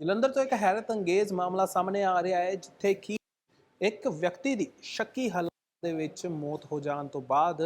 ਜਲੰਧਰ ਤੋਂ ਇੱਕ ਹੈਰਤ ਅੰਗੇਜ਼ ਮਾਮਲਾ ਸਾਹਮਣੇ ਆ ਰਿਹਾ ਹੈ, ਜਿੱਥੇ ਕਿ ਇੱਕ ਵਿਅਕਤੀ ਦੀ ਸ਼ੱਕੀ ਹਾਲਤ ਦੇ ਵਿੱਚ ਮੌਤ ਹੋ ਜਾਣ ਤੋਂ ਬਾਅਦ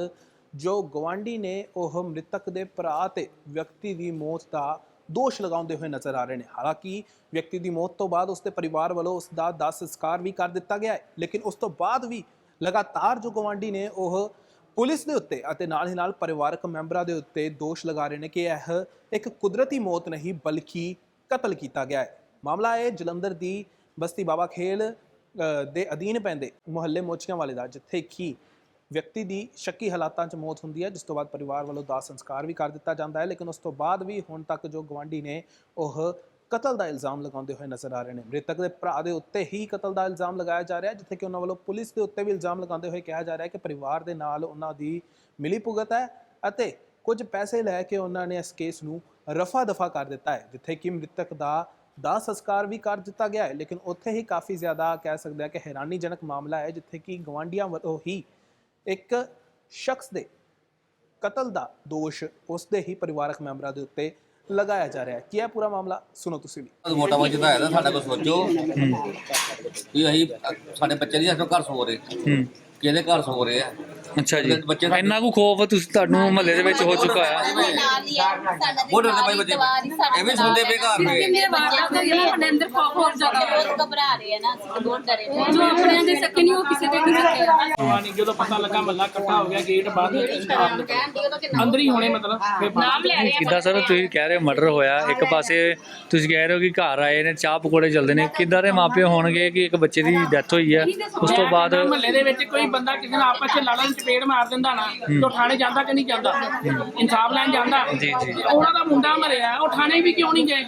ਜੋ ਗਵਾਂਢੀ ਨੇ ਉਹ ਮ੍ਰਿਤਕ ਦੇ ਭਰਾ ਤੇ ਵਿਅਕਤੀ ਦੀ ਮੌਤ ਦਾ ਦੋਸ਼ ਲਗਾਉਂਦੇ ਹੋਏ ਨਜ਼ਰ ਆ ਰਹੇ ਨੇ। ਹਾਲਾਂਕਿ ਵਿਅਕਤੀ ਦੀ ਮੌਤ ਤੋਂ ਬਾਅਦ ਉਸਦੇ ਪਰਿਵਾਰ ਵੱਲੋਂ ਉਸ ਦਾ ਦਾਹ ਸੰਸਕਾਰ ਵੀ ਕਰ ਦਿੱਤਾ ਗਿਆ ਹੈ, ਲੇਕਿਨ ਉਸ ਤੋਂ ਬਾਅਦ ਵੀ ਲਗਾਤਾਰ ਜੋ ਗਵਾਂਢੀ ਨੇ ਉਹ ਪੁਲਿਸ ਦੇ ਉੱਤੇ ਅਤੇ ਨਾਲ ਹੀ ਨਾਲ ਪਰਿਵਾਰਕ ਮੈਂਬਰਾਂ ਦੇ ਉੱਤੇ ਦੋਸ਼ ਲਗਾ ਰਹੇ ਨੇ ਕਿ ਇਹ ਇੱਕ ਕੁਦਰਤੀ ਮੌਤ ਨਹੀਂ, ਬਲਕਿ ਕਤਲ ਕੀਤਾ ਗਿਆ ਹੈ। ਮਾਮਲਾ ਹੈ, ਜਲੰਧਰ ਦੀ ਬਸਤੀ ਬਾਬਾ ਖੇਲ ਦੇ ਅਧੀਨ ਪੈਂਦੇ ਮੁਹੱਲੇ ਮੋਚੀਆਂ ਵਾਲੇ ਦਾ, ਜਿੱਥੇ ਕਿ ਵਿਅਕਤੀ ਦੀ ਸ਼ੱਕੀ ਹਾਲਾਤਾਂ 'ਚ ਮੌਤ ਹੁੰਦੀ ਹੈ, ਜਿਸ ਤੋਂ ਬਾਅਦ ਪਰਿਵਾਰ ਵੱਲੋਂ ਦਾਹ ਸੰਸਕਾਰ ਵੀ ਕਰ ਦਿੱਤਾ ਜਾਂਦਾ ਹੈ, ਲੇਕਿਨ ਉਸ ਤੋਂ ਬਾਅਦ ਵੀ ਹੁਣ ਤੱਕ ਜੋ ਗਵਾਂਢੀ ਨੇ ਉਹ ਕਤਲ ਦਾ ਇਲਜ਼ਾਮ ਲਗਾਉਂਦੇ ਹੋਏ ਨਜ਼ਰ ਆ ਰਹੇ ਨੇ। ਮ੍ਰਿਤਕ ਦੇ ਭਰਾ ਦੇ ਉੱਤੇ ਹੀ ਕਤਲ ਦਾ ਇਲਜ਼ਾਮ ਲਗਾਇਆ ਜਾ ਰਿਹਾ, ਜਿੱਥੇ ਕਿ ਉਹਨਾਂ ਵੱਲੋਂ ਪੁਲਿਸ ਦੇ ਉੱਤੇ ਵੀ ਇਲਜ਼ਾਮ ਲਗਾਉਂਦੇ ਹੋਏ ਕਿਹਾ ਜਾ ਰਿਹਾ ਹੈ ਕਿ ਪਰਿਵਾਰ ਦੇ ਨਾਲ ਉਹਨਾਂ ਦੀ ਮਿਲੀ ਭੁਗਤ ਹੈ ਅਤੇ ਕੁਝ ਪੈਸੇ ਲੈ ਕੇ ਉਹਨਾਂ ਨੇ ਇਸ ਕੇਸ ਨੂੰ ਰਫਾ ਦਫਾ ਕਰ ਦਿੱਤਾ ਹੈ, ਜਿੱਥੇ ਕਿ ਮ੍ਰਿਤਕ ਦਾ ਦਾ ਸੰਸਕਾਰ ਵੀ ਕਰ ਦਿੱਤਾ ਗਿਆ ਹੈ ਲੇਕਿਨ ਉੱਥੇ ਹੀ ਕਾਫੀ ਜ਼ਿਆਦਾ ਕਹਿ ਸਕਦੇ ਆ ਕਿ ਹੈਰਾਨੀਜਨਕ ਮਾਮਲਾ ਹੈ ਜਿੱਥੇ ਕਿ ਗਵਾਂਡੀਆਂ ਵੱਲੋਂ ਹੀ ਇੱਕ ਸ਼ਖਸ ਦੇ ਕਤਲ ਦਾ ਦੋਸ਼ ਉਸ ਦੇ ਹੀ ਪਰਿਵਾਰਕ ਮੈਂਬਰਾਂ ਦੇ ਉੱਤੇ ਲਗਾਇਆ ਜਾ ਰਿਹਾ ਹੈ। ਕੀ ਹੈ ਪੂਰਾ ਮਾਮਲਾ? ਸੁਣੋ ਤੁਸੀਂ ਵੀ। ਮੋਟਾ ਮੋਟਾ ਜਿਹਾ ਹੈ ਸਾਡਾ ਕੋ ਸੋਚੋ। ਵੀ ਅਸੀਂ ਸਾਡੇ ਬੱਚੇ ਦੀ ਸਾਡੇ ਘਰ ਸੋ ਰਹੇ। ਹੂੰ ਕਿਹਦੇ ਘਰ ਸੋ ਰਹੇ ਆ। ਅੱਛਾ ਜੀ। ਬੱਚੇ ਇੰਨਾ ਕੁ ਖੋਫ ਤੁਸੀਂ ਤੁਹਾਨੂੰ ਮਹੱਲੇ ਦੇ ਵਿੱਚ ਹੋ ਚੁੱਕਾ ਹੈ। ਉਹ ਡਰਦੇ ਪਏ ਬੱਚੇ ਇਹ ਵੀ ਸੁਣਦੇ ਪਏ ਘਰ ਦੇ। ਮੇਰੇ ਵਾਰਦਾ ਤੋਂ ਜਿਹੜਾ ਸਾਡੇ ਅੰਦਰ ਖੌਫ ਹੋਰ ਜ਼ਿਆਦਾ ਹੋ ਬਹੁਤ ਘਬਰਾ ਰਹੇ ਆ ਨਾ ਅਸੀਂ ਬਹੁਤ ਡਰੇ ਹੋਏ ਜੋ ਆਪਣਿਆਂ ਦੇ ਸਕੇ ਨਹੀਂ ਉਹ ਕਿਸੇ ਦੇ ਨਹੀਂ ਸਕੇ ਪਾਣੀ ਜਦੋਂ ਪਤਾ ਲੱਗਾ ਮੱਲਾ ਇਕੱਠਾ ਹੋ ਗਿਆ ਗੇਟ ਬੰਦ ਅੰਦਰ ਹੀ ਹੋਣੇ ਮਤਲਬ ਫਿਰ ਨਾਮ ਲੈ ਰਹੇ ਆ ਕਿੱਦਾਂ ਸਰ ਤੁਸੀਂ ਕਹਿ ਰਹੇ ਹੋ ਮਰਡਰ ਹੋਇਆ ਇੱਕ ਪਾਸੇ ਤੁਸੀਂ ਕਹਿ ਰਹੇ ਹੋ ਕਿ ਘਰ ਆਏ ਨੇ ਚਾਹ ਪਕੌੜੇ ਚੱਲਦੇ ਨੇ ਕਿੱਦਾਂ ਦੇ ਮਾਪੇ ਹੋਣਗੇ ਕਿ ਇੱਕ ਬੱਚੇ ਦੀ ਡੈਥ ਹੋਈ ਹੈ ਉਸ ਤੋਂ ਬਾਅਦ ਮਹੱਲੇ ਦੇ ਵਿੱਚ ਕੋਈ ਬੰਦਾ ਕਿਸੇ ਨਾਲ ਆਪਸ ਵਿੱਚ ਲੜਨ ਚਪੇੜ ਮਾਰ ਦਿੰਦਾ ਨਾ ਤੇ ਉਹ ਥਾਣੇ ਜਾਂਦਾ ਕਿ ਨਹੀਂ ਜਾਂਦਾ ਇਨਸਾਫ ਲੈਣ ਜਾਂਦਾ ਜੀ, ਜੀ। ਤੇ ਉਹਨਾਂ ਦਾ ਮੁੰਡਾ ਮਰਿਆ ਉਹ ਥਾਣੇ ਵੀ ਕਿਉਂ ਨਹੀਂ ਗਏ?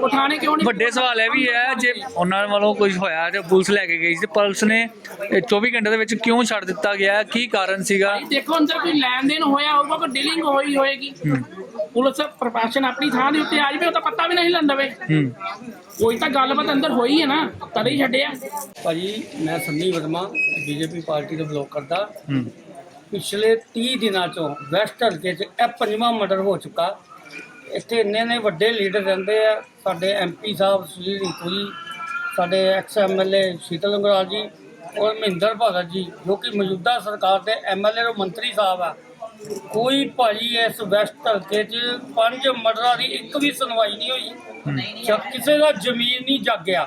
ਉਹ ਥਾਣੇ ਕਿਉਂ ਨਹੀਂ ਵੱਡੇ ਸਵਾਲ ਇਹ ਵੀ ਹੈ ਜੇ ਉਹਨਾਂ ਵੱਲੋਂ ਕੁਝ ਹੋਇਆ ਤੇ ਪੁਲਿਸ ਲੈ ਕੇ ਗਈ ਸੀ ਪੁਲਿਸ ਨੇ ਇਹ 24 ਘੰਟੇ ਦੇ ਵਿੱਚ ਕਿਉਂ ਛੱਡ ਦਿੱਤਾ ਗਿਆ? ਕੀ ਕਾਰਨ ਸੀਗਾ? ਦੇਖੋ ਅੰਦਰ ਕੋਈ ਲੈਣ ਦੇਣ ਹੋਇਆ ਹੋਊਗਾ ਕੋਈ ਡੀਲਿੰਗ ਹੋਈ ਹੋਏਗੀ। ਪੁਲਿਸ ਪ੍ਰਸ਼ਾਸਨ ਆਪਣੀ ਥਾਂ ਦੇ ਉੱਤੇ ਆ ਜਾਵੇ ਉਹ ਤਾਂ ਪਤਾ ਵੀ ਨਹੀਂ ਲੈਂਦਾ ਵੇ ਹੂੰ। ਕੋਈ ਤਾਂ ਗੱਲਬਾਤ ਅੰਦਰ ਹੋਈ ਹੈ ਨਾ ਤਦੇ ਹੀ ਛੱਡਿਆ। ਭਾਜੀ ਮੈਂ ਸੰਨੀ ਵਰਮਾ ਬੀਜੇਪੀ ਪਾਰਟੀ ਦਾ ਬਲੌਕ ਕਰਦਾ। ਹੂੰ। ਪਿਛਲੇ 30 ਦਿਨਾਂ ਤੋਂ ਵੈਸਟ ਹਲਕੇ 'ਚ ਇਹ ਪੰਜਵਾਂ ਮਰਡਰ ਹੋ ਚੁੱਕਾ। ਇੱਥੇ ਇੰਨੇ ਨੇ ਵੱਡੇ ਲੀਡਰ ਰਹਿੰਦੇ ਆ। ਸਾਡੇ ਐਮਪੀ ਸਾਹਿਬ ਸੁਨੀਲ ਰਿੰਕੂ ਜੀ ਸਾਡੇ ਐਕਸ ਐਮਐਲਏ ਸ਼ੀਤਲ ਅੰਗਰਾਲ ਜੀ ਔਰ ਮਹਿੰਦਰ ਭਗਤ ਜੀ ਜੋ ਕਿ ਮੌਜੂਦਾ ਸਰਕਾਰ ਦੇ ਐਮਐਲਏ ਔਰ ਮੰਤਰੀ ਸਾਹਿਬ ਆ। ਕੋਈ ਭਾਜੀ ਇਸ ਵੈਸਟ ਹਲਕੇ 'ਚ ਪੰਜ ਮਰਡਰਾਂ ਦੀ ਇੱਕ ਵੀ ਸੁਣਵਾਈ ਨਹੀਂ ਹੋਈ। ਕਿਸੇ ਦਾ ਜ਼ਮੀਨ ਨਹੀਂ ਜਾਗਿਆ।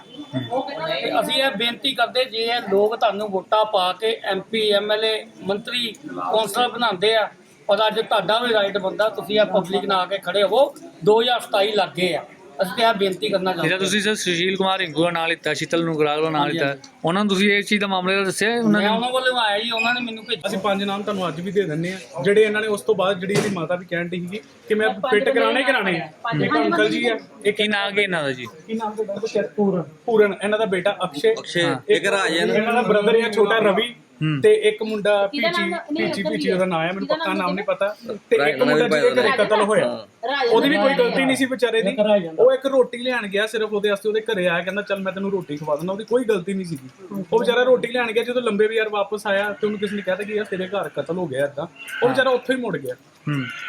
ਤੇ ਅਸੀਂ ਇਹ ਬੇਨਤੀ ਕਰਦੇ ਜੇ ਇਹ ਲੋਕ ਤੁਹਾਨੂੰ ਵੋਟਾਂ ਪਾ ਕੇ ਐਮਪੀ ਐਮਐਲਏ ਮੰਤਰੀ ਕੌਂਸਲਰ ਬਣਾਉਂਦੇ ਆ ਪਰ ਅੱਜ ਤੁਹਾਡਾ ਵੀ ਰਾਈਟ ਬੰਦਾ ਤੁਸੀਂ ਇਹ ਪਬਲਿਕ ਨਾਲ ਆ ਕੇ ਖੜੇ ਹੋਵੋ। 2027 ਲੱਗੇ ਆ। ਅਸੀਂ ਤੇ ਇਹ ਬੇਨਤੀ ਕਰਨਾ ਜਿਹੜਾ ਚਾਹੁੰਦੇ ਤੁਸੀਂ ਸਰ ਸੁਸ਼ੀਲ ਕੁਮਾਰ ਰਿੰਕੂ ਦਾ ਨਾਂ ਲਿੱਤਾ ਸ਼ੀਤਲ ਨੂੰ ਗਰਾਗ ਦਾ ਨਾਂ ਲਿੱਤਾ ਉਹਨਾਂ ਨੂੰ ਤੁਸੀਂ ਇਸ ਚੀਜ਼ ਦਾ ਮਾਮਲੇ ਦਾ ਦੱਸਿਆ ਉਹਨਾਂ ਮੈਂ ਨੇ ਉਹਨਾਂ ਵੱਲੋਂ ਆਇਆ ਜੀ ਉਹਨਾਂ ਨੇ ਮੈਨੂੰ ਭੇਜਿਆ। ਅਸੀਂ ਪੰਜ ਨਾਮ ਤੁਹਾਨੂੰ ਅੱਜ ਵੀ ਦੇ ਦਿੰਨੇ ਆ ਜਿਹੜੇ ਇਹਨਾਂ ਨੇ ਉਸ ਤੋਂ ਬਾਅਦ ਜਿਹੜੀ ਇਹਦੀ ਮਾਤਾ ਵੀ ਕਹਿਣ ਦੀ ਸੀਗੀ ਕਿ ਮੈਂ ਫਿੱਟ ਕਰਾਣੇ ਕਰਾਣੇ ਆ ਇੱਕ ਅੰਕਲ ਜੀ ਆ ਇੱਕ ਕੀ ਨਾਂ ਕੀ ਇਹਨਾਂ ਦਾ ਜੀ? ਕੀ ਨਾਮ ਤੁਹਾਡਾ ਪੂਰਨ। ਪੂਰਨ ਇਹਨਾਂ ਦਾ ਬੇਟਾ ਅਕਸ਼ੇ। ਅਕਸ਼ੇ ਇੱਕ ਰਾਜ ਹੈ ਨਾ ਇਹਨਾਂ ਦਾ ਬ੍ਰਦਰ ਆ ਛੋਟਾ ਰਵੀ। ਤੇ ਇੱਕ ਮੁੰਡਾ ਪੀਚੀ ਪੀਚੀ ਪੀਚੀ ਉਹਦਾ ਨਾਮ ਹੈ ਮੈਨੂੰ ਪੱਕਾ ਨਾਮ ਨਹੀਂ ਪਤਾ। ਤੇ ਇੱਕ ਮੁੰਡਾ ਜਿਹਦੇ ਘਰੇ ਕਤਲ ਹੋਇਆ। ਉਹਦੀ ਵੀ ਕੋਈ ਗਲਤੀ ਨਹੀਂ ਸੀ ਵਿਚਾਰੇ ਦੀ। ਉਹ ਇੱਕ ਰੋਟੀ ਲੈਣ ਗਿਆ ਸਿਰਫ ਉਹਦੇ ਵਾਸਤੇ ਉਹਦੇ ਘਰੇ ਆਇਆ ਕਹਿੰਦਾ ਚੱਲ ਮੈਂ ਤੈਨੂੰ ਰੋਟੀ ਖਵਾ ਦਿੰਦਾ। ਉਹਦੀ ਕੋਈ ਗਲਤੀ ਨਹੀਂ ਸੀਗੀ। ਉਹ ਵਿਚਾਰਾ ਰੋਟੀ ਲੈਣ ਗਿਆ ਜਦੋਂ ਲੰਬੇ ਵਿਆਰ ਵਾਪਸ ਆਇਆ ਤੇ ਉਹਨੂੰ ਕਿਸੇ ਨੇ ਕਹਿਤਾ ਕਿ ਯਾਰ ਤੇਰੇ ਘਰ ਕਤਲ ਹੋ ਗਿਆ ਏਦਾਂ। ਉਹ ਵਿਚਾਰਾ ਉੱਥੇ ਹੀ ਮੁੜ ਗਿਆ।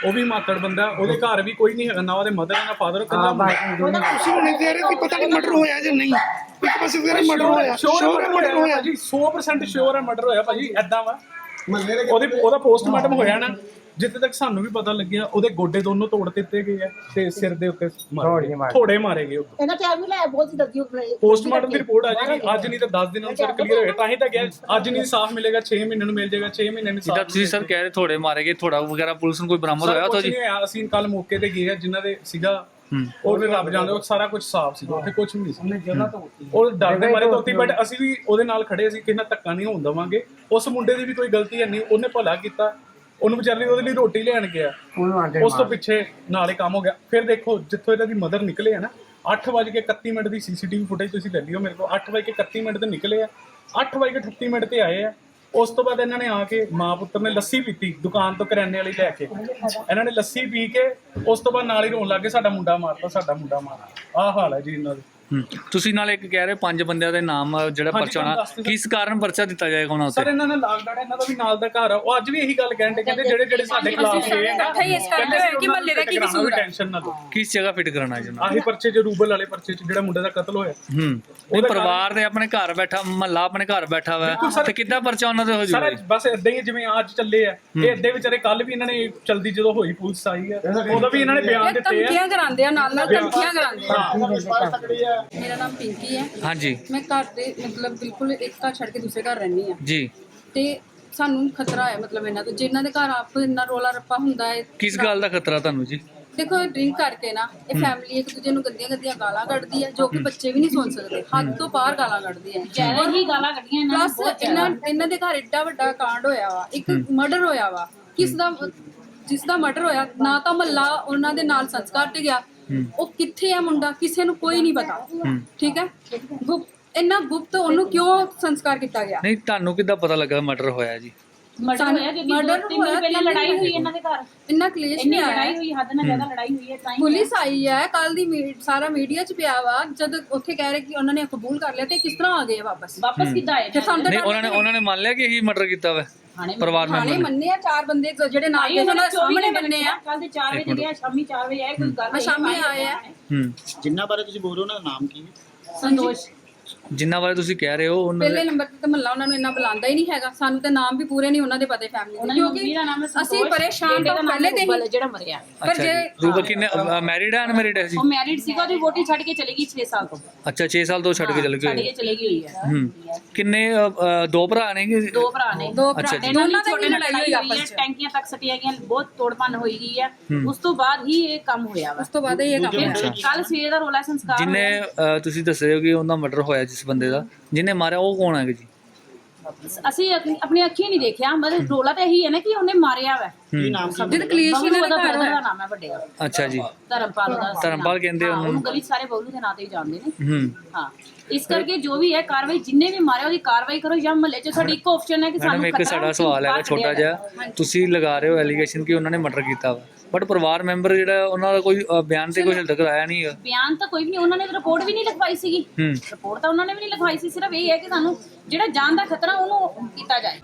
ਉਹ ਵੀ ਮਾਤੜ ਬੰਦਾ ਉਹਦੇ ਘਰ ਵੀ ਕੋਈ ਨਹੀਂ ਹੈਗਾ ਨਾ ਉਹਦੇ ਮਦਰ ਨਾ ਫਾਦਰ ਕੱਲਾ ਉਹਦਾ ਕੁਛ ਵੀ ਨਹੀਂ ਕਹਿ ਰਹੇ ਕਿ ਪਤਾ ਨਹੀਂ ਮਰਡਰ ਹੋਇਆ ਜਾਂ ਨਹੀਂ। ਇੱਕ ਪਾਸੇ ਕਹਿ ਰਹੇ ਮਰਡਰ ਹੋਇਆ ਸ਼ੋਰ ਹੈ ਮਰਡਰ ਹੋਇਆ ਜੀ 100% ਸ਼ੋਰ ਹੈ ਮਰਡਰ ਹੋਇਆ ਭਾਜੀ ਐਦਾਂ ਵਾ। ਉਹਦੇ ਉਹਦਾ ਪੋਸਟਮਾਰਟਮ ਹੋਇਆ ਨਾ। ਜਿੱਥੇ ਤੱਕ ਸਾਨੂੰ ਵੀ ਪਤਾ ਲੱਗਿਆ ਉਹਦੇ ਗੋਡੇ ਦੋਨੋਂ ਤੋੜ ਦਿੱਤੇ ਗਏ ਆ ਤੇ ਸਿਰ ਦੇ ਉੱਤੇ ਮਾਰੇ ਗਏ। ਥੋੜੇ ਮਾਰੇ ਗਏ ਉੱਤੇ ਇਹਨਾਂ ਟਾਈਮ ਵੀ ਲੈ ਬਹੁਤ ਹੀ ਦਰਦੀ ਉੱਪਰ ਪੋਸਟਮਾਰਟਮ ਦੀ ਰਿਪੋਰਟ ਆ ਜਾਏਗੀ ਅੱਜ ਨਹੀਂ ਤਾਂ 10 ਦਿਨਾਂ ਨੂੰ ਸਰ ਕਲੀਅਰ ਹੋਏਗਾ। ਤਾਂ ਹੀ ਤਾਂ ਗਿਆ ਅੱਜ ਨਹੀਂ ਸਾਫ਼ ਮਿਲੇਗਾ 6 ਮਹੀਨੇ ਨੂੰ ਮਿਲ ਜਾਏਗਾ 6 ਮਹੀਨੇ ਨੂੰ ਜਿੱਦਾਂ ਸਾਫ਼ ਤੁਸੀਂ ਸਰ ਕਹਿ ਰਹੇ ਥੋੜੇ ਮਾਰੇ ਗਏ ਥੋੜਾ ਵਗੈਰਾ ਪੁਲਿਸ ਨੂੰ ਕੋਈ ਬਰਾਮਦ ਹੋਇਆ ਕੁਝ ਜੀ? ਅਸੀਂ ਕੱਲ ਮੌਕੇ ਤੇ ਗਏ ਆ ਜਿਨ੍ਹਾਂ ਦੇ ਸੀਗਾ ਹੂੰ। ਉਹ ਫਿਰ ਰੱਬ ਜਾਣਦਾ ਉਹ ਸਾਰਾ ਕੁਝ ਸਾਫ਼ ਸੀਗਾ ਉੱਥੇ ਕੁਝ ਨਹੀਂ ਸੀ। ਜਗ੍ਹਾ ਤੋਂ ਉਹ ਡਰ ਦੇ ਮਾਰੇ ਧੋਤੀ ਬਟ ਅਸੀਂ ਵੀ ਉਹਦੇ ਨਾਲ ਖੜੇ ਸੀ ਕਿ ਨਾ ਧੱਕਾ ਨਹੀਂ ਹੋਣ ਦਵਾਂਗੇ। ਉਸ ਮੁੰਡੇ ਦੀ ਵੀ ਕੋਈ ਗਲਤੀ ਹੈ ਨਹੀਂ ਉਹਨੇ ਭਲਾ ਕੀਤਾ। ਉਹਨੂੰ ਵਿਚਾਰੇ ਉਹਦੇ ਲਈ ਰੋਟੀ ਲੈਣ ਗਿਆ। ਉਸ ਤੋਂ ਪਿੱਛੇ ਨਾਲ ਹੀ ਕੰਮ ਹੋ ਗਿਆ। ਫਿਰ ਦੇਖੋ ਜਿੱਥੋਂ ਇਹਦਾ ਦੀ ਮਦਰ ਨਿਕਲੇ ਆ ਨਾ 8:31 ਮਿੰਟ ਦੀ ਸੀਸੀਟੀਵੀ ਫੁਟੇਜ ਤੁਸੀਂ ਲੈ ਲਿਓ ਮੇਰੇ ਕੋਲ। 8:31 ਮਿੰਟ ਤੇ ਨਿਕਲੇ ਆ। 8:38 ਮਿੰਟ ਤੇ ਆਏ ਆ। ਉਸ ਤੋਂ ਬਾਅਦ ਇਹਨਾਂ ਨੇ ਆ ਕੇ ਮਾਂ ਪੁੱਤਰ ਨੇ ਲੱਸੀ ਪੀਤੀ ਦੁਕਾਨ ਤੋਂ ਕਰਿਆਨੇ ਵਾਲੀ ਲੈ ਕੇ। ਇਹਨਾਂ ਨੇ ਲੱਸੀ ਪੀ ਕੇ ਉਸ ਤੋਂ ਬਾਅਦ ਨਾਲ ਹੀ ਰੋਣ ਲੱਗੇ ਸਾਡਾ ਮੁੰਡਾ ਮਾਰਤਾ ਸਾਡਾ ਮੁੰਡਾ ਮਾਰਤਾ ਆਹ ਹਾਲ ਹੈ ਜੀ ਇਹਨਾਂ ਦਾ। ਤੁਸੀਂ ਨਾਲ ਇੱਕ ਕਹਿ ਰਹੇ ਹੋ ਪੰਜ ਬੰਦਿਆਂ ਦੇ ਨਾਮ ਆ ਜਿਹੜਾ ਹਾਂਜੀ, ਪਰਚਾ ਤੁਹਾਨੂੰ ਹੋਣਾ ਦੱਸ ਦਿੱਤਾ। ਕਿਸ ਕਾਰਨ ਪਰਚਾ ਦਿੱਤਾ ਜਾਏਗਾ ਉਹਨਾਂ ਸਰ ਉੱਤੇ ਇਹਨਾਂ ਨੇ ਲਾਕਡਾਊਨ ਇਹਨਾਂ ਦਾ ਵੀ ਨਾਲ ਦਾ ਘਰ ਆ। ਉਹ ਅੱਜ ਵੀ ਇਹੀ ਗੱਲ ਕਹਿਣ ਦੇ ਕਹਿੰਦੇ ਜਿਹੜੇ ਜਿਹੜੇ ਸਾਡੇ ਖਿਲਾਫ ਸਾਰੇ ਗਏ ਨਾ ਇਕੱਠੇ ਹੀ ਇਸ ਕਰਕੇ ਹੋਏ ਕਿ ਮਹੱਲੇ ਦਾ ਕੀ ਕਸੂਰ ਹੈ ਟੈਨਸ਼ਨ ਨਾ ਲਓ। ਕਿਸ ਜਗ੍ਹਾ ਫਿੱਟ ਕਰਾਉਣਾ ਹੈ ਜਨਾਬ ਆਹੀ ਪਰਚੇ ਚ ਰੂਬਲ ਵਾਲੇ ਪਰਚੇ ਚ ਜਿਹੜਾ ਮੁੰਡੇ ਦਾ ਕਤਲ ਹੋਇਆ। ਹੂੰ। ਉਹ ਪਰਿਵਾਰ ਦੇ ਆਪਣੇ ਘਰ ਬੈਠਾ ਮਹੱਲਾ ਆਪਣੇ ਘਰ ਬੈਠਾ ਵਾ। ਤੇ ਕਿੱਦਾਂ ਪਰਚਾ ਉਹਨਾਂ ਦੇ ਹੋ ਸਾਰਾ ਜੂਗਾ ਬਸ ਇਦਾਂ ਹੀ ਹੈ ਜਿਵੇਂ ਅੱਜ ਚੱਲੇ ਆ। ਇਹ ਏਦਾਂ ਵਿਚਾਰੇ ਕੱਲ ਵੀ ਇਹਨਾਂ ਨੇ ਚਲਦੀ ਜਦੋਂ ਹੋਈ ਪੁਲਿਸ ਆਈ ਆ ਉਦੋਂ ਵੀ ਇਹਨਾਂ ਨੇ ਬਿਆਨ ਇਹ ਦਿੱਤੇ ਆ। ਧਮਕੀਆਂ ਕਰਾਉਂਦੇ ਆ ਨਾਲ ਨਾਲ ਧਮਕੀਆਂ ਕਰਾਉਂਦੇ ਆ। ਹਾਂ। ਮੇਰਾ ਨਾਮ ਪਿੰਕੀ ਹੈ। ਹਾਂਜੀ। ਮੈਂ ਘਰ ਦੇ ਮਤਲਬ ਬਿਲਕੁਲ ਇੱਕ ਘਰ ਛੱਡ ਕੇ ਦੂਸਰੇ ਘਰ ਰਹਿੰਦੀ ਆ ਜੀ। ਤੇ ਸਾਨੂੰ ਖਤਰਾ ਹੈ ਮਤਲਬ ਇਹਨਾਂ ਤੋਂ। ਜਿਨ੍ਹਾਂ ਦੇ ਘਰ ਆਪ ਇੰਨਾ ਰੋਲਾ ਰੱਪਾ ਹੁੰਦਾ ਹੈ ਕਿਸ ਗੱਲ ਦਾ ਖਤਰਾ ਤੁਹਾਨੂੰ ਜੀ? ਦੇਖੋ ਡਰਿੰਕ ਕਰਕੇ ਨਾ ਇਹ ਫੈਮਿਲੀ ਇੱਕ ਦੂਜੇ ਨੂੰ ਗੰਦੀਆਂ ਗੰਦੀਆਂ ਗਾਲਾਂ ਕੱਢਦੀ ਹੈ ਜੋ ਕਿ ਬੱਚੇ ਵੀ ਨਹੀਂ ਸੁਣ ਸਕਦੇ। ਹੱਦ ਤੋਂ ਬਾਹਰ ਗਾਲਾਂ ਕੱਢਦੀ ਹੈ। ਜ਼ਿਆਦਾ ਹੀ ਗਾਲਾਂ ਕੱਢੀਆਂ ਇਹਨਾਂ ਨੇ ਪਲੱਸ ਇਹਨਾਂ ਇਹਨਾਂ ਦੇ ਘਰ ਏਡਾ ਵੱਡਾ ਕਾਂਡ ਹੋਇਆ ਵਾ। ਇੱਕ ਮਰਡਰ ਹੋਇਆ ਵਾ। ਕਿਸ ਦਾ ਜਿਸ ਦਾ ਮਰਡਰ ਹੋਇਆ ਨਾ ਤਾਂ ਮਹੱਲਾ ਉਹਨਾਂ ਦੇ ਨਾਲ ਸੰਸਕਾਰ ਤੇ ਗਿਆ ਉਹ ਕਿੱਥੇ ਹੈ ਮੁੰਡਾ? ਕਿਸੇ ਨੂੰ ਕੋਈ ਨਹੀਂ ਪਤਾ। ਠੀਕ ਹੈ? ਗੁਪਤ ਇੰਨਾ ਗੁਪਤ ਉਹਨੂੰ ਕਿਉਂ ਸੰਸਕਾਰ ਕੀਤਾ ਗਿਆ? ਨਹੀਂ ਤੁਹਾਨੂੰ ਕਿੱਦਾਂ ਪਤਾ ਲੱਗਾ ਮਰਡਰ ਹੋਇਆ ਜੀ? ਮਰਡਰ ਹੋਇਆ ਕਿਉਂਕਿ ਤਿੰਨ ਦਿਨ ਪਹਿਲਾਂ ਲੜਾਈ ਹੋਈ ਇਹਨਾਂ ਦੇ ਘਰ। ਇੰਨਾ ਕਲੇਸ਼ ਨਹੀਂ ਲੜਾਈ ਆਇਆ ਹੋਈ ਹੱਦ ਨਾਲ ਜ਼ਿਆਦਾ ਲੜਾਈ ਹੋਈ ਹੈ ਤਾਂ ਹੀ ਪੁਲਿਸ ਆਈ ਹੈ ਕੱਲ ਦੀ ਸਾਰਾ ਮੀਡੀਆ 'ਚ ਪਿਆ ਵਾ ਜਦ ਉੱਥੇ ਕਹਿ ਰਹੇ ਕਿ ਉਹਨਾਂ ਨੇ ਕਬੂਲ ਕਰ ਲਿਆ ਤੇ ਕਿਸ ਤਰ੍ਹਾਂ ਆ ਗਏ ਵਾਪਸ? ਵਾਪਸ ਕਿੱਦਾਂ ਆਏ? ਤੇ ਸਾਨੂੰ ਤਾਂ ਨਹੀਂ ਉਹਨਾਂ ਨੇ ਉਹਨਾਂ ਨੇ ਮੰਨ ਲਿਆ ਕਿ ਇਹੀ ਮਰਡਰ ਕੀਤਾ ਵਾ? ਥਾਣੇ ਪਰਿਵਾਰ ਥਾਣੇ ਮੈਂਬਰ ਨੇ। ਮੰਨੇ ਆ ਚਾਰ ਬੰਦੇ ਜਿਹੜੇ ਨਾਲ ਉਹਨਾਂ ਦੇ ਸਾਹਮਣੇ ਬੰਨੇ ਆ। ਕੱਲ ਦੇ 4 ਵਜੇ ਗਿਆ ਸ਼ਾਮੀ 4 ਵਜੇ ਆਏ ਕੋਈ ਗੱਲ ਆ ਹੋਈ, ਸ਼ਾਮੀ ਆਏ ਆ ਹੂੰ। ਜਿੰਨਾ ਬਾਰੇ ਤੁਸੀਂ ਬੋਲ ਰਹੇ ਹੋ ਉਹਨਾਂ ਦਾ ਨਾਮ ਕੀ ਹੈ? ਸੰਤੋਸ਼। ਜਿੰਨਾ ਬਾਰੇ ਤੁਸੀਂ ਕਹਿ ਰਹੇ ਹੋ ਉਹਨਾਂ ਪਹਿਲੇ ਦੇ ਨੰਬਰ ਤੇ ਤਾਂ ਮੱਲਾ ਉਹਨਾਂ ਨੂੰ ਇੰਨਾ ਬੁਲਾਉਂਦਾ ਹੀ ਨਹੀਂ ਹੈਗਾ। ਸਾਨੂੰ ਤੇ ਨਾਮ ਵੀ ਪੂਰੇ ਨਹੀਂ ਉਹਨਾਂ ਦੇ ਪਤੇ ਫੈਮਿਲੀ ਉਹਨਾਂ ਕਿਉਂਕਿ ਅਸੀਂ ਪਰੇਸ਼ਾਨ ਤੋਂ ਦਾ ਨਾਮ ਪਹਿਲੇ ਤੇ ਹੀ ਜਿਹੜਾ ਮਰਿਆ ਪਰ ਅੱਛਾ ਜੇ। ਜੀ ਰੂਬਾ ਕਿੰਨੇ ਮੈਰਿਡ ਹੈ ਅਨਮੈਰਿਡ ਹੈ ਜੀ? ਉਹ ਮੈਰਿਡ ਸੀਗਾ ਉਹਦੀ ਵੋਟੀ ਛੱਡ ਕੇ ਚਲੀ ਗਈ 6 ਸਾਲ ਤੋਂ। ਅੱਛਾ 6 ਸਾਲ ਤੋਂ ਛੱਡ ਕੇ ਚਲੇ ਛੱਡ ਗਏ ਕੇ ਚਲੀ ਗਈ ਹੋਈ ਹੈ। ਹੂੰ। ਕਿੰਨੇ ਅ, ਅ, ਦੋ ਭਰਾ ਨੇ ਕਿ ਦੋ ਭਰਾ ਨੇ। ਦੋ ਅੱਛਾ ਭਰਾ ਜੀ। ਨੇ। ਦੀ ਛੋਟੇ ਲੜਾਈ ਹੋਈ ਆਪਸ ਹੈ ਚ। ਟੈਂਕੀਆਂ ਤੱਕ ਸਟੀਆਂ ਗਈਆਂ ਬਹੁਤ ਤੋੜਪੰਨ ਹੋਈ ਗਈ ਹੈ। ਉਸ ਤੋਂ ਬਾਅਦ ਹੀ ਇਹ ਕੰਮ ਹੋਇਆ ਵਾ। ਉਸ ਤੋਂ ਬਾਅਦ ਇਹ ਕੰਮ ਹੋਇਆ ਕੱਲ ਸਵੇਰ ਦਾ ਰੋਲਾ ਸੰਸਕਾਰ ਜਿਨੇ ਹੋਇਆ। ਤੁਸੀਂ ਦੱਸ ਰਹੇ ਹੋ ਕਿ ਉਹਦਾ ਮਰਡਰ ਹੋਇਆ ਜਿਸ ਬੰਦੇ ਦਾ ਜਿਹਨੇ ਮਾਰਿਆ ਉਹ ਕੌਣ ਹੈ ਜੀ? ਅਸੀਂ ਆਪਣੀ- ਆਪਣੀ ਅੱਖੀਂ ਨਹੀਂ ਦੇਖਿਆ ਮਤਲਬ ਰੋਲਾ ਤਾਂ ਇਹੀ ਹੈ ਨਾ ਕਿ ਉਹਨੇ ਮਾਰਿਆ ਵਾ। ਕੀ ਜਦ ਕਲੇਸ਼ ਇਹਨਾਂ ਦਾ ਘਰ ਦਾ ਨਾਮ ਹੈ ਵੱਡੇ ਦਾ। ਅੱਛਾ ਜੀ। ਧਰਮਪਾਲ ਦਾ ਧਰਮਪਾਲ ਕਹਿੰਦੇ ਹਾਂ, ਉਹਨੂੰ। ਉਹਨੂੰ ਗਲੀ 'ਚ ਸਾਰੇ ਬਬਲੂ ਦੇ ਨਾਂ ਤੇ ਹੀ ਜਾਣਦੇ ਨੇ। ਹੂੰ। ਹਾਂ ਇਸ ਕਰਕੇ ਜੋ ਵੀ ਹੈ ਕਾਰਵਾਈ ਜਿੰਨੇ ਵੀ ਮਾਰਿਆ ਉਹਦੀ ਕਾਰਵਾਈ ਕਰੋ ਜਾਂ ਮਹੱਲੇ 'ਚ ਸਾਡੀ ਇੱਕ ਆਪਸ਼ਨ ਹੈ ਕਿ ਮੈਡਮ ਸਾਨੂੰ ਇੱਕ ਖਤਰਾ ਸਾਡਾ ਹੈ, ਸਵਾਲ ਹੈਗਾ ਬਾਹਰ ਛੋਟਾ ਜਿਹਾ। ਤੁਸੀਂ ਲਗਾ ਰਹੇ ਹੋ ਐਲੀਗੇਸ਼ਨ ਕਿ ਉਹਨਾਂ ਨੇ ਮਰਡਰ ਕੀਤਾ ਵਾ? ਬਟ ਪਰਿਵਾਰ ਮੈਂਬਰ ਜਿਹੜਾ ਉਹਨਾਂ ਦਾ ਕੋਈ ਅ, ਬਿਆਨ ਤੇ ਕੋਈ ਹਲ ਤੱਕ ਆਇਆ ਨਹੀਂ ਹੈਗਾ। ਬਿਆਨ ਤਾਂ ਕੋਈ ਵੀ ਨਹੀਂ ਉਹਨਾਂ ਨੇ ਰਿਪੋਰਟ ਵੀ ਨਹੀਂ ਲਿਖਵਾਈ ਸੀਗੀ। ਹੂੰ। ਰਿਪੋਰਟ ਤਾਂ ਉਹਨਾਂ ਨੇ ਵੀ ਨਹੀਂ ਲਿਖਵਾਈ ਸੀ ਸਿਰਫ ਇਹ ਹੈ ਕਿ ਸਾਨੂੰ ਜਿਹੜਾ ਜਾਨ ਦਾ ਖਤਰਾ ਉਹਨੂੰ ਕੀਤਾ ਜਾਏ।